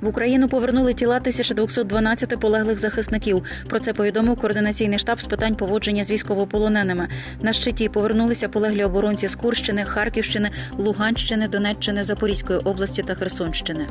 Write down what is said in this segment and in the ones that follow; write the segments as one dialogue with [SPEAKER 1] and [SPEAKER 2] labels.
[SPEAKER 1] В Україну повернули тіла 1212 полеглих захисників. Про це повідомив координаційний штаб з питань поводження з військовополоненими. На щиті повернулися полеглі оборонці з Курщини, Харківщини, Луганщини, Донеччини, Запорізької області та Херсонщини.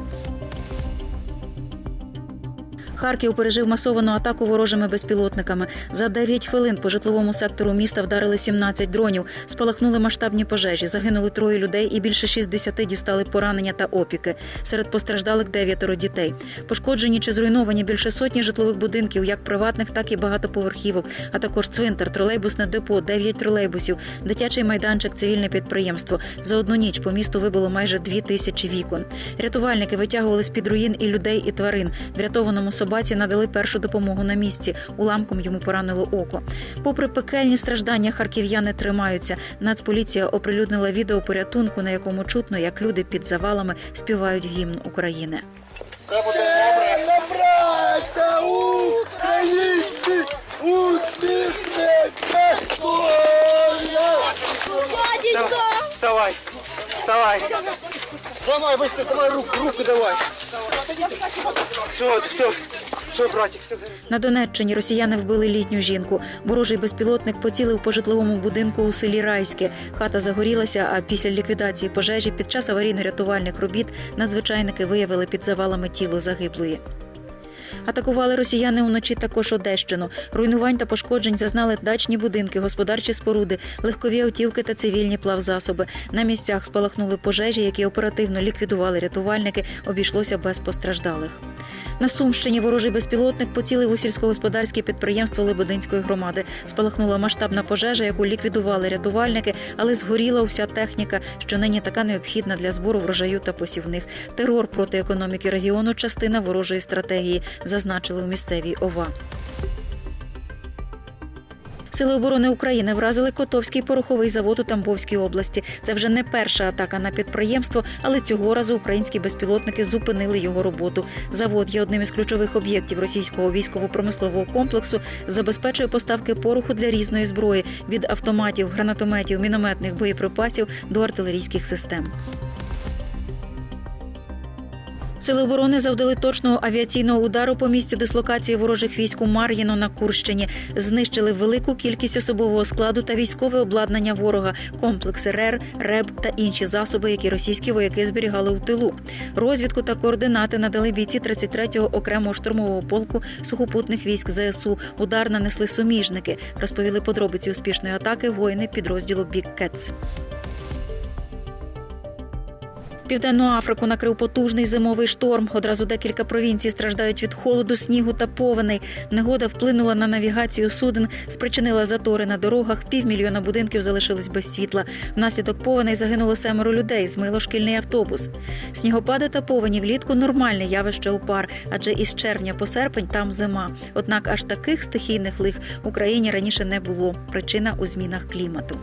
[SPEAKER 1] Харків пережив масовану атаку ворожими безпілотниками. За 9 хвилин по житловому сектору міста вдарили 17 дронів, спалахнули масштабні пожежі, загинули троє людей і більше 60 дістали поранення та опіки. Серед постраждалих дев'ятеро дітей. Пошкоджені чи зруйновані більше сотні житлових будинків, як приватних, так і багатоповерхівок, а також цвинтар, тролейбусне депо, 9 тролейбусів, дитячий майданчик, цивільне підприємство. За одну ніч по місту вибило майже дві тисячі вікон. Рятувальники витягували з під руїн і людей, і тварин. Врятованому собаці надали першу допомогу на місці. Уламком йому поранило око. Попри пекельні страждання, харків'яни тримаються. Нацполіція оприлюднила відео порятунку, на якому чутно, як люди під завалами співають гімн України.
[SPEAKER 2] Все буде добре.
[SPEAKER 3] Українці, усміхнеться.
[SPEAKER 2] Вставай. Вставай.
[SPEAKER 3] Давай, быстро, давай руку, руку давай.
[SPEAKER 2] Все, все. Все, братик, все.
[SPEAKER 1] На Донеччині росіяни вбили літню жінку. Ворожий безпілотник поцілив по житловому будинку у селі Райське. Хата загорілася. А після ліквідації пожежі під час аварійно-рятувальних робіт надзвичайники виявили під завалами тіло загиблої. Атакували росіяни уночі також Одещину. Руйнувань та пошкоджень зазнали дачні будинки, господарчі споруди, легкові автівки та цивільні плавзасоби. На місцях спалахнули пожежі, які оперативно ліквідували рятувальники. Обійшлося без постраждалих. На Сумщині ворожий безпілотник поцілив у сільськогосподарське підприємство Лебединської громади. Спалахнула масштабна пожежа, яку ліквідували рятувальники, але згоріла вся техніка, що нині така необхідна для збору врожаю та посівних. Терор проти економіки регіону частина ворожої стратегії, зазначили у місцевій ОВА. Сили оборони України вразили Котовський пороховий завод у Тамбовській області. Це вже не перша атака на підприємство, але цього разу українські безпілотники зупинили його роботу. Завод є одним із ключових об'єктів російського військово-промислового комплексу, забезпечує поставки пороху для різної зброї від автоматів, гранатометів, мінометних боєприпасів до артилерійських систем. Сили оборони завдали точного авіаційного удару по місцю дислокації ворожих військ у Мар'їно на Курщині. Знищили велику кількість особового складу та військове обладнання ворога, комплекси РЕР, РЕБ та інші засоби, які російські вояки зберігали у тилу. Розвідку та координати надали бійці 33-го окремого штурмового полку сухопутних військ ЗСУ. Удар нанесли суміжники. Розповіли подробиці успішної атаки воїни підрозділу Бік Кетс. Південну Африку накрив потужний зимовий шторм. Одразу декілька провінцій страждають від холоду, снігу та повеней. Негода вплинула на навігацію суден, спричинила затори на дорогах. Півмільйона будинків залишились без світла. Внаслідок повеней загинуло семеро людей. Змило шкільний автобус. Снігопади та повені влітку нормальне явище у пар, адже із червня по серпень там зима. Однак аж таких стихійних лих в Україні раніше не було. Причина у змінах клімату.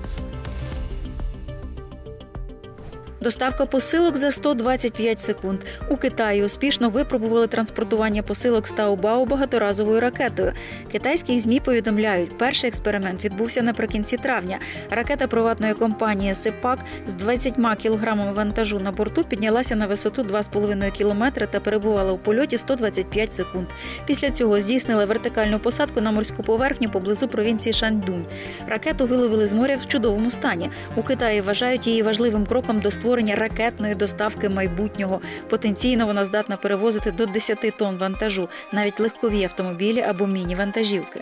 [SPEAKER 1] Доставка посилок за 125 секунд. У Китаї успішно випробували транспортування посилок з Таобао багаторазовою ракетою. Китайські змі повідомляють, перший експеримент відбувся наприкінці травня. Ракета приватної компанії Сепак з 20 кілограмами вантажу на борту піднялася на висоту 2,5 кілометри та перебувала у польоті 125 секунд. Після цього здійснила вертикальну посадку на морську поверхню поблизу провінції Шаньдунь. Ракету виловили з моря в чудовому стані. У Китаї вважають її важливим кроком до створення ракетної доставки майбутнього. Потенційно вона здатна перевозити до 10 тонн вантажу, навіть легкові автомобілі або міні-вантажівки.